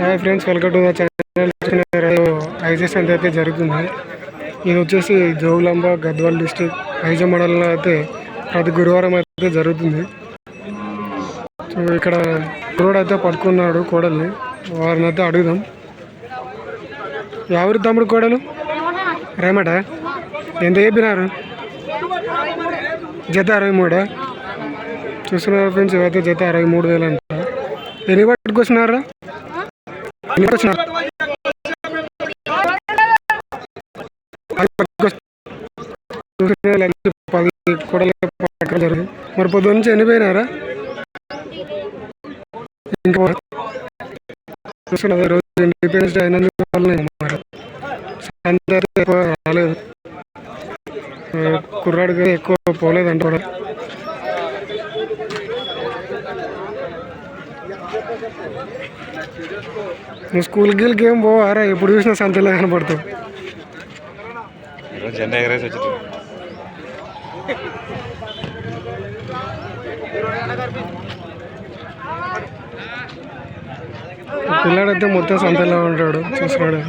Hi friends welcome to the channel. ఐజెస్ అంత అయితే జరుగుతుంది. ఇది వచ్చేసి జోగులాంబ గద్వాల్ డిస్టిక్ ఐజ మండలంలో అయితే ప్రతి గురువారం అయితే జరుగుతుంది. సో ఇక్కడ కుర్రోడు అయితే పట్టుకున్నాడు కోడల్ని. వారిని అయితే అడుగుదాం. ఎవరు తమ్ముడు కోడలు? రేమట? ఎంత చెప్పినారు? జత అరవై మూడా? చూస్తున్నారు ఫ్రెండ్స్ ఇవైతే జత అరవై మూడు వేలు అంటారు ఎన్ని పట్టుకొస్తున్నారా జరిగింది మరి పొద్దు నుంచి ఎన్నిపోయినారా ఇంకా రోజు ఇండిపెండెన్స్ డే అయినందుకు మరి సంత రాలేదు. ఆ, కుర్రాడికి ఎక్కువ పోలేదంటే కూడా. నువ్వు స్కూల్కి గీల్కి ఏం పోవారా? ఎప్పుడు చూసినా సంతలో కనపడతావు. జెండా ఎగరేసి వచ్చింది. పిల్లాడైతే మొత్తం సంతలో ఉంటాడు చూస్తున్నాడు